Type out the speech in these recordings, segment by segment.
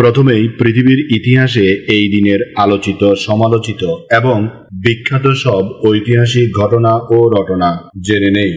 প্রথমেই পৃথিবীর ইতিহাসে এই দিনের আলোচিত, সমালোচিত এবং বিখ্যাত সব ঐতিহাসিক ঘটনা ও রটনা জেনে নেই।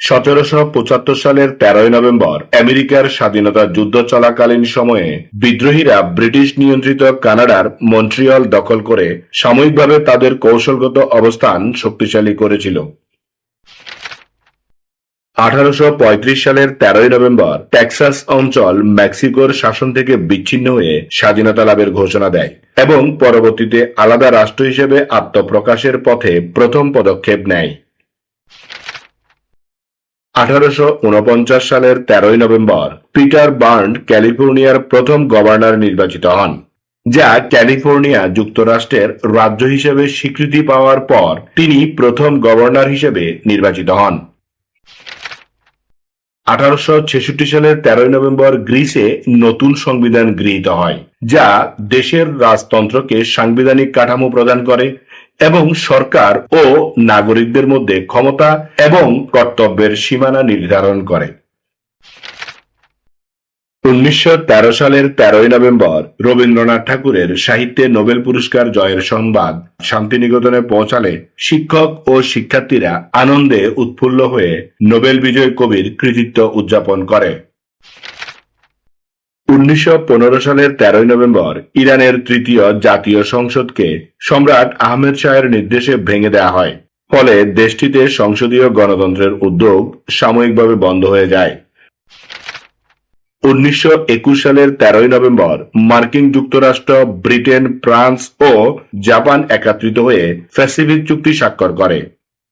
সতেরোশো পঁচাত্তর সালের তেরোই নভেম্বর আমেরিকার স্বাধীনতা যুদ্ধ চলাকালীন সময়ে বিদ্রোহীরা ব্রিটিশ নিয়ন্ত্রিত কানাডার মন্ট্রিয়াল দখল করে সাময়িকভাবে তাদের কৌশলগত অবস্থান শক্তিশালী করেছিল। আঠারোশ পঁয়ত্রিশ সালের তেরোই নভেম্বর টেক্সাস অঞ্চল মেক্সিকোর শাসন থেকে বিচ্ছিন্ন হয়ে স্বাধীনতা লাভের ঘোষণা দেয় এবং পরবর্তীতে আলাদা রাষ্ট্র হিসেবে আত্মপ্রকাশের পথে প্রথম পদক্ষেপ নেয়। আঠারোশ উনপঞ্চাশ সালের তেরোই নভেম্বর পিটার বার্ন্ড ক্যালিফোর্নিয়ার প্রথম গভর্নর নির্বাচিত হন, যা ক্যালিফোর্নিয়া যুক্তরাষ্ট্রের রাজ্য হিসেবে স্বীকৃতি পাওয়ার পর তিনি প্রথম গভর্নর হিসেবে নির্বাচিত হন। আঠারোশো ছেষট্টি সালের তেরোই নভেম্বর গ্রিসে নতুন সংবিধান গৃহীত হয়, যা দেশের রাজতন্ত্রকে সাংবিধানিক কাঠামো প্রদান করে এবং সরকার ও নাগরিকদের মধ্যে ক্ষমতা এবং কর্তব্যের সীমানা নির্ধারণ করে। উনিশশো তেরো সালের তেরোই নভেম্বর রবীন্দ্রনাথ ঠাকুরের সাহিত্যে নোবেল পুরস্কার জয়ের সংবাদ শান্তিনিকেতনে পৌঁছালে শিক্ষক ও শিক্ষার্থীরা আনন্দে উৎফুল্ল হয়ে নোবেল বিজয় কবির কৃতিত্ব উদযাপন করে। উনিশশো পনেরো সালের তেরোই নভেম্বর ইরানের তৃতীয় জাতীয় সংসদকে সম্রাট আহমেদ শাহের নির্দেশে ভেঙে দেওয়া হয়। ফলে দেশটিতে সংসদীয় গণতন্ত্রের উদ্যোগ সাময়িকভাবে বন্ধ হয়ে যায়। উনিশশো একুশ সালের তেরোই নভেম্বর মার্কিন যুক্তরাষ্ট্র, ব্রিটেন, ফ্রান্স ও জাপান একত্রিত হয়ে প্যাসিফিক চুক্তি স্বাক্ষর করে,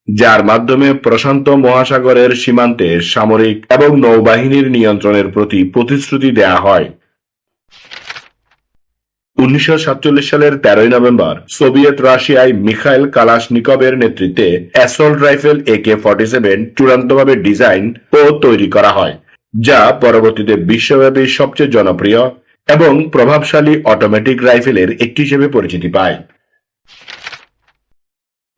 যার মাধ্যমে প্রশান্ত মহাসাগরের সীমান্তে সামরিক এবং নৌবাহিনীর নিয়ন্ত্রণের প্রতি প্রতিশ্রুতি দেয়া হয়। উনিশশো সাতচল্লিশ সালের তেরোই নভেম্বর সোভিয়েত রাশিয়ায় মিখাইল কালাশনিকভের নেতৃত্বে assault rifle AK forty seven চূড়ান্তভাবে ডিজাইন ও তৈরি করা হয়। যা পরবর্তীতে বিশ্বব্যাপী সবচেয়ে জনপ্রিয় এবং প্রভাবশালী অটোমেটিক রাইফেলের একটি হিসেবে পরিচিতি পায়।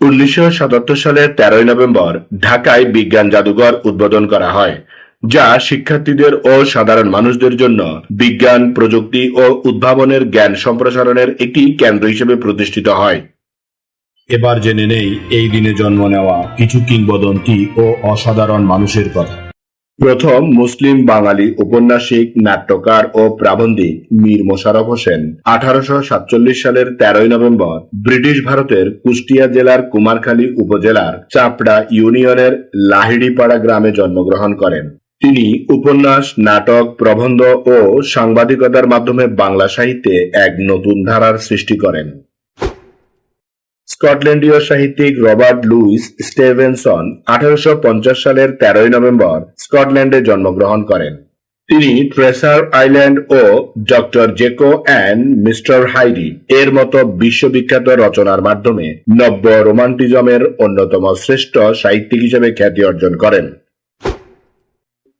উনিশশো সাতাত্তর সালের তেরোই নভেম্বর ঢাকায় বিজ্ঞান জাদুঘর উদ্বোধন করা হয়, যা শিক্ষার্থীদের ও সাধারণ মানুষদের জন্য বিজ্ঞান, প্রযুক্তি ও উদ্ভাবনের জ্ঞান সম্প্রসারণের একটি কেন্দ্র হিসেবে প্রতিষ্ঠিত হয়। এবার জেনে নেই এই দিনে জন্ম নেওয়া কিছু কিংবদন্তি ও অসাধারণ মানুষের কথা। প্রথম মুসলিম বাঙালি ঔপন্যাসিক নাট্যকার ও প্রাবন্ধিক মীর মোশাররফ হোসেন আঠারোশো সাতচল্লিশ সালের তেরোই নভেম্বর ব্রিটিশ ভারতের কুষ্টিয়া জেলার কুমারখালী উপজেলার চাপড়া ইউনিয়নের লাহিড়িপাড়া গ্রামে জন্মগ্রহণ করেন। তিনি উপন্যাস, নাটক, প্রবন্ধ ও সাংবাদিকতার মাধ্যমে বাংলা সাহিত্যে এক নতুন ধারার সৃষ্টি করেন। স্কটল্যান্ডীয় সাহিত্যিক রবার্ট লুইস স্টেভেনসন আঠারোশো পঞ্চাশ সালের তেরোই নভেম্বর স্কটল্যান্ডে জন্মগ্রহণ করেন। তিনি tracer island O doctor Jekyll and mister Hyde এর মতো বিশ্ববিখ্যাত রচনার মাধ্যমে নব্য রোমান্টিজমের অন্যতম শ্রেষ্ঠ সাহিত্যিক হিসেবে খ্যাতি অর্জন করেন।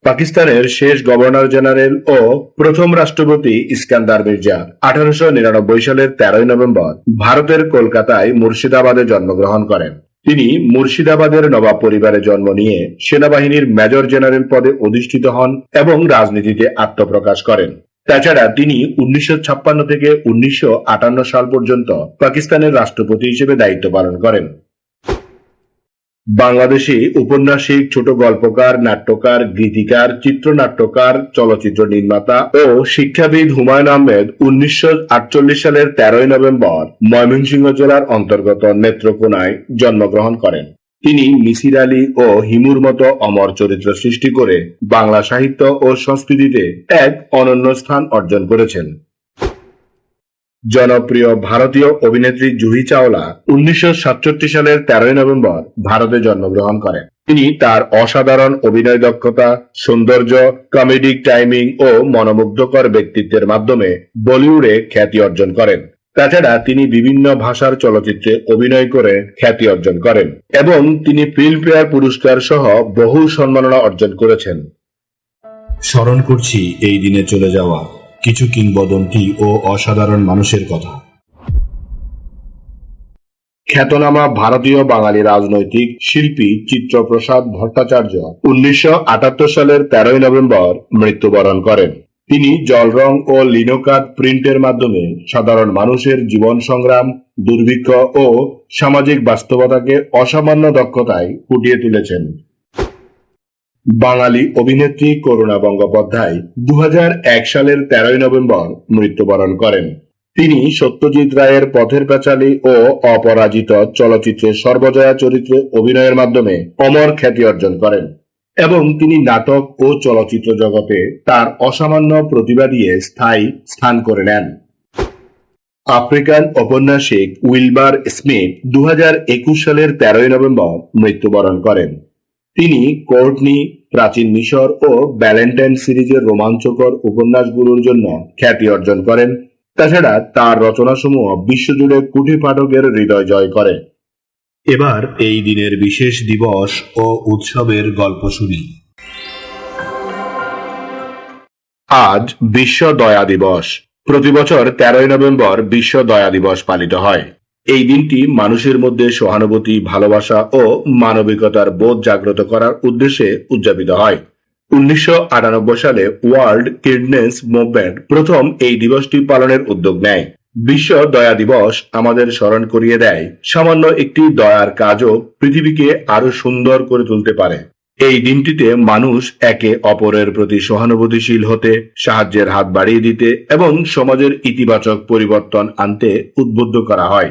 পাকিস্তানের শেষ গভর্নর জেনারেল ও প্রথম রাষ্ট্রপতি ইস্কান্দার মির্জা। আঠারোশো নিরানব্বই সালের তেরোই নভেম্বর ভারতের কলকাতায় মুর্শিদাবাদে জন্মগ্রহণ করেন। তিনি মুর্শিদাবাদের নবাব পরিবারে জন্ম নিয়ে সেনাবাহিনীর মেজর জেনারেল পদে অধিষ্ঠিত হন এবং রাজনীতিতে আত্মপ্রকাশ করেন। তাছাড়া তিনি উনিশশো ছাপ্পান্ন থেকে উনিশশো আটান্ন সাল পর্যন্ত পাকিস্তানের রাষ্ট্রপতি হিসেবে দায়িত্ব পালন করেন। বাংলাদেশি উপন্যাসিক, ছোট গল্পকার, নাট্যকার, গীতিকার, চিত্রনাট্যকার, চলচ্চিত্র নির্মাতা ও শিক্ষাবিদ হুমায়ুন আহমেদ উনিশশো আটচল্লিশ সালের তেরোই নভেম্বর ময়মনসিংহ জেলার অন্তর্গত নেত্রকোনায় জন্মগ্রহণ করেন। তিনি মিসির আলী ও হিমুর মতো অমর চরিত্র সৃষ্টি করে বাংলা সাহিত্য ও সংস্কৃতিতে এক অনন্য স্থান অর্জন করেছেন। জনপ্রিয় ভারতীয় অভিনেত্রী জুহি চাওলা উনিশশো সালের তেরোই নভেম্বর ভারতে জন্মগ্রহণ করেন। তিনি তার অসাধারণ অভিনয় দক্ষতা, সৌন্দর্য কমেডিক টাইমিং ও মনোমুগ্ধকর ব্যক্তিত্বের মাধ্যমে বলিউডে খ্যাতি অর্জন করেন। তাছাড়া তিনি বিভিন্ন ভাষার চলচ্চিত্রে অভিনয় করে খ্যাতি অর্জন করেন এবং তিনি ফিল্মফেয়ার পুরস্কার সহ বহু সম্মাননা অর্জন করেছেন। স্মরণ করছি এই দিনে চলে যাওয়া কিছু কিংবদন্তি ও অসাধারণ মানুষের কথা। খ্যাতনামা ভারতীয় বাঙালি রাজনৈতিক শিল্পী চিত্রপ্রসাদ ভট্টাচার্য উনিশশো আটাত্তর সালের তেরোই নভেম্বর মৃত্যুবরণ করেন। তিনি জলরং ও লিনোকাত প্রিন্টের মাধ্যমে সাধারণ মানুষের জীবন সংগ্রাম, দুর্ভিক্ষ ও সামাজিক বাস্তবতাকে অসামান্য দক্ষতায় ফুটিয়ে তুলেছেন। বাঙালি অভিনেত্রী করুণা গঙ্গোপাধ্যায় দু হাজার এক সালের তেরোই নভেম্বর মৃত্যুবরণ করেন। তিনি সত্যজিৎ রায়ের পথের পাঁচালী ও অপরাজিত চলচ্চিত্রে সর্বজয়া চরিত্রে অভিনয়ের মাধ্যমে অমর খ্যাতি অর্জন করেন এবং তিনি নাটক ও চলচ্চিত্র জগতে তার অসামান্য প্রতিভা দিয়ে স্থায়ী স্থান করে নেন। আফ্রিকান ঔপন্যাসিক উইলবার স্মিথ দু হাজার একুশ সালের তেরোই নভেম্বর মৃত্যুবরণ করেন। তিনি কোর্টনি, প্রাচীন মিশর ও ব্যালেন্টাইন সিরিজের রোমাঞ্চকর উপন্যাসগুলোর জন্য খ্যাতি অর্জন করেন। তাছাড়া তার রচনাসমূহ বিশ্বজুড়ে কোটি পাঠকের হৃদয় জয় করে। এবার এই দিনের বিশেষ দিবস ও উৎসবের গল্প শুনি। আজ বিশ্ব দয়া দিবস। প্রতি বছর তেরোই নভেম্বর বিশ্ব দয়া দিবস পালিত হয়। এই দিনটি মানুষের মধ্যে সহানুভূতি, ভালোবাসা ও মানবিকতার বোধ জাগ্রত করার উদ্দেশ্যে উদযাপিত হয়। উনিশশো আটানব্বই সালে ওয়ার্ল্ড কিডনেস মুভমেন্ট প্রথম এই দিবসটি পালনের উদ্যোগ নেয়। বিশ্ব দয়া দিবস আমাদের স্মরণ করিয়ে দেয়, সামান্য একটি দয়ার কাজও পৃথিবীকে আরও সুন্দর করে তুলতে পারে। এই দিনটিতে মানুষ একে অপরের প্রতি সহানুভূতিশীল হতে, সাহায্যের হাত বাড়িয়ে দিতে এবং সমাজের ইতিবাচক পরিবর্তন আনতে উদ্বুদ্ধ করা হয়।